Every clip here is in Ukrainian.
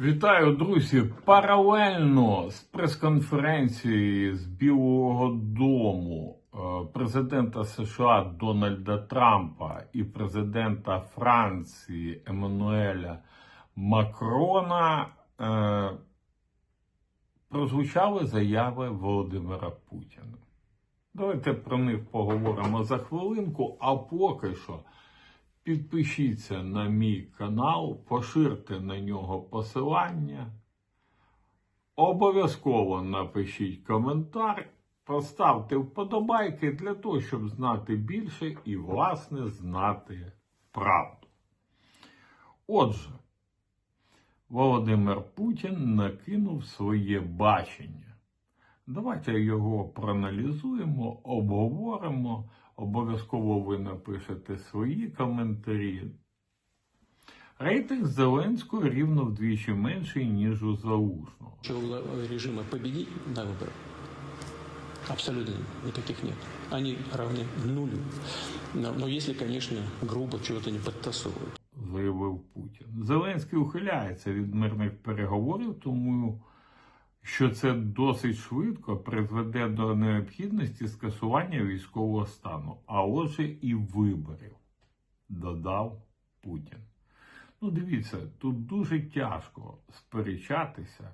Вітаю, друзі! Паралельно з прес-конференції з Білого Дому е, президента США Дональда Трампа і президента Франції Еммануеля Макрона е, прозвучали заяви Володимира Путіна. Давайте про них поговоримо за хвилинку, а поки що. Підпишіться на мій канал, поширте на нього посилання. Обов'язково напишіть коментар, поставте вподобайки для того, щоб знати більше і, власне, знати правду. Отже, Володимир Путін накинув своє бачення. Давайте його проаналізуємо, обговоримо. Обов'язково ви напишете свої коментарі. Рейтинг Зеленського рівно вдвічі менший, ніж у Залужного. Чего режима победить на выборах? Абсолютно никаких нет. Они равны нулю. Но, но если, конечно, грубо чего-то не подтасовывают. заявив Путін. Зеленський ухиляється від мирних переговорів, тому що це досить швидко призведе до необхідності скасування військового стану, а отже і виборів, додав Путін. Ну, дивіться, тут дуже тяжко сперечатися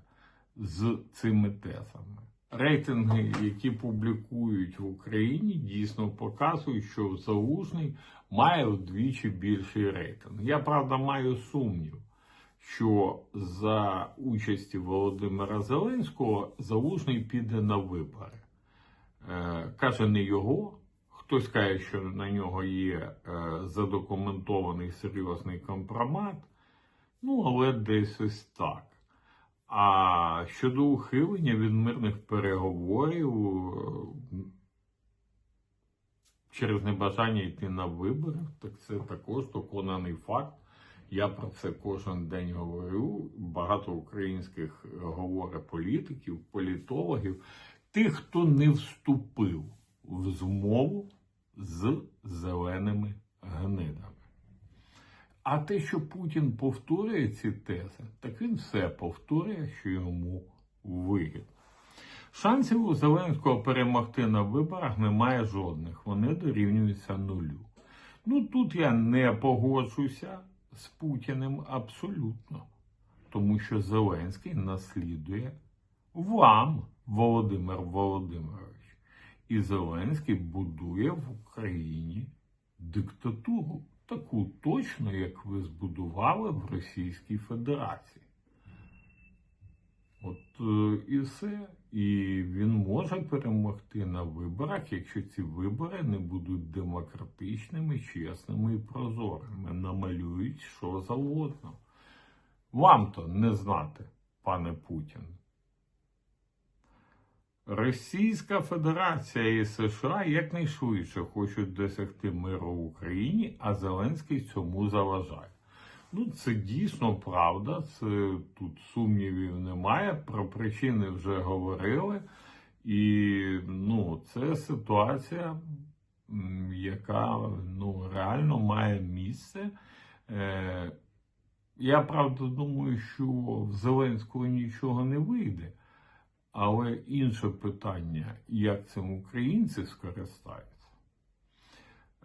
з цими тезами. Рейтинги, які публікують в Україні, дійсно показують, що Залужний має вдвічі більший рейтинг. Я правда маю сумнів, що за участі Володимира Зеленського Залужний піде на вибори. Е, каже не його. Хтось каже, що на нього є е, задокументований серйозний компромат. Ну, але десь ось так. А щодо ухилення від мирних переговорів е, через небажання йти на вибори, так це також доконаний факт. Я про це кожен день говорю. Багато українських говорить політиків, політологів, тих, хто не вступив в змову з зеленими гнидами. А те, що Путін повторює ці тези, так він все повторює, що йому вигідно. Шансів у Зеленського перемогти на виборах немає жодних. Вони дорівнюються нулю. Ну тут я не погоджуся з Путіним абсолютно, тому що Зеленський наслідує вам, Володимир Володимирович. І Зеленський будує в Україні диктатуру, таку точно, як ви збудували в Російській Федерації. От е, і все. І він може перемогти на виборах, якщо ці вибори не будуть демократичними, чесними і прозорими, намалюють що завгодно. Вам то не знати, пане Путін. Російська Федерація і США якнайшвидше хочуть досягти миру в Україні, а Зеленський цьому заважає. Ну, це дійсно правда, це тут сумнівів немає. Про причини вже говорили. І ну, це ситуація, яка ну, реально має місце. Е, я правда думаю, що в Зеленського нічого не вийде. Але інше питання, як цим українці скористаються.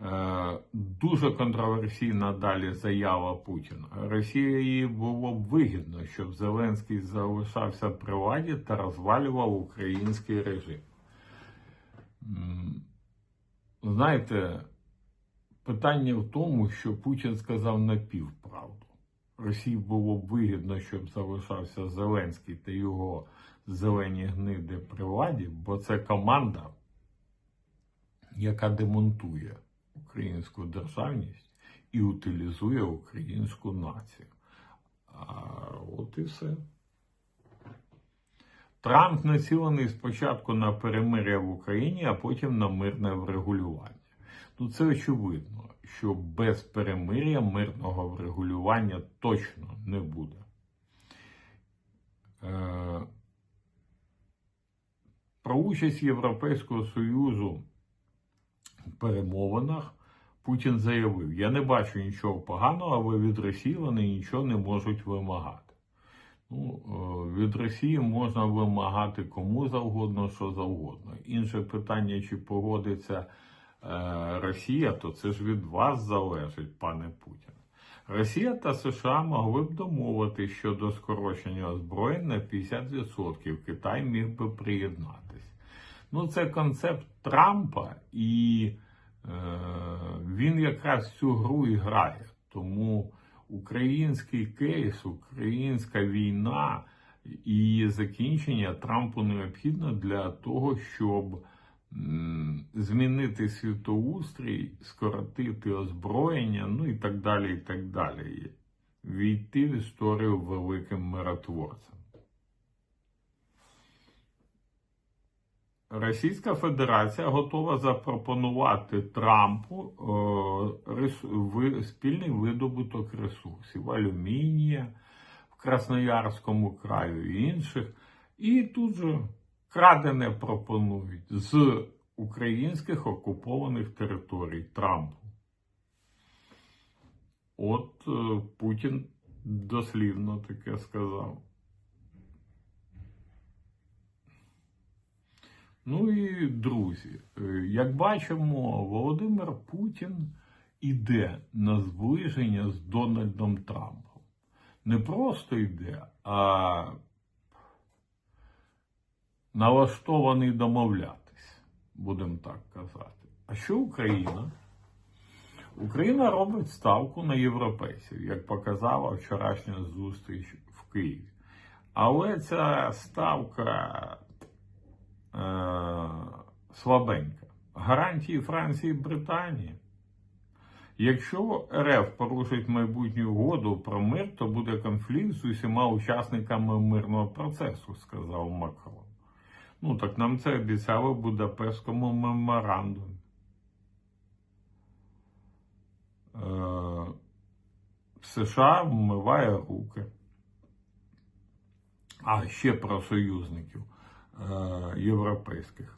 Е, Дуже контроверсійна далі заява Путіна. Росії було б вигідно, щоб Зеленський залишався при владі та розвалював український режим. Знаєте, питання в тому, що Путін сказав напівправду. Росії було б вигідно, щоб залишався Зеленський та його зелені гниди при владі, бо це команда, яка демонтує українську державність і утилізує українську націю. А от і все. Трамп націлений спочатку на перемир'я в Україні, а потім на мирне врегулювання. Ну, це очевидно, що без перемир'я мирного врегулювання точно не буде. Е, Про участь Європейського Союзу перемовинах Путін заявив: Я не бачу нічого поганого, але від Росії вони нічого не можуть вимагати. Ну, е, від Росії можна вимагати кому завгодно, що завгодно. Інше питання, чи погодиться е, Росія, то це ж від вас залежить, пане Путін. Росія та США могли б домовити щодо скорочення озброєнь на 50%. Китай міг би приєднатись. Ну, це концепт Трампа, і він якраз цю гру і грає. Тому український кейс, українська війна і закінчення Трампу необхідно для того, щоб змінити світоустрій, скоротити озброєння, ну і так далі, і так далі. Війти в історію великим миротворцем. Російська Федерація готова запропонувати Трампу е, спільний видобуток ресурсів алюмінія в Красноярському краю і інших. І тут же крадене пропонують з українських окупованих територій Трампу. От е, Путін дослівно таке сказав. Ну і друзі, е, як бачимо, Володимир Путін іде на зближення з Дональдом Трампом. Не просто йде, а налаштований домовлятись, будемо так казати. А що Україна? Україна робить ставку на європейців, як показала вчорашня зустріч в Києві. Але ця ставка слабенька. Гарантії Франції і Британії. Якщо РФ порушить майбутню угоду про мир, то буде конфлікт з усіма учасниками мирного процесу, сказав Макрон. Ну так нам це обіцяли в Будапештському меморандумі. Е, США вмиває руки. А ще про союзників е, європейських.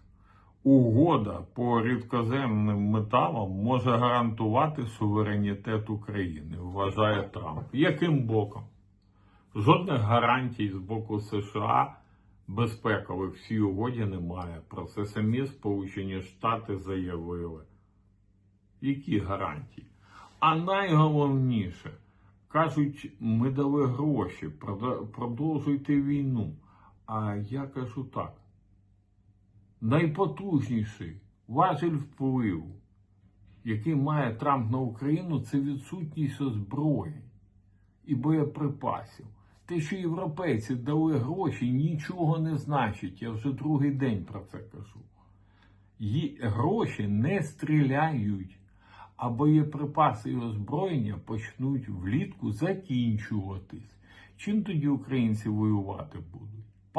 Угода по рідкоземним металам може гарантувати суверенітет України, вважає Трамп. Яким боком? Жодних гарантій з боку США безпекових в цій угоді немає. Про це самі Сполучені Штати заявили. Які гарантії? А найголовніше, кажуть, ми дали гроші, продовжуйте війну. А я кажу так. Найпотужніший важель впливу, який має Трамп на Україну, це відсутність озброєнь і боєприпасів. Те, що європейці дали гроші, нічого не значить. Я вже другий день про це кажу. Ї- гроші не стріляють, а боєприпаси і озброєння почнуть влітку закінчуватись. Чим тоді українці воювати будуть?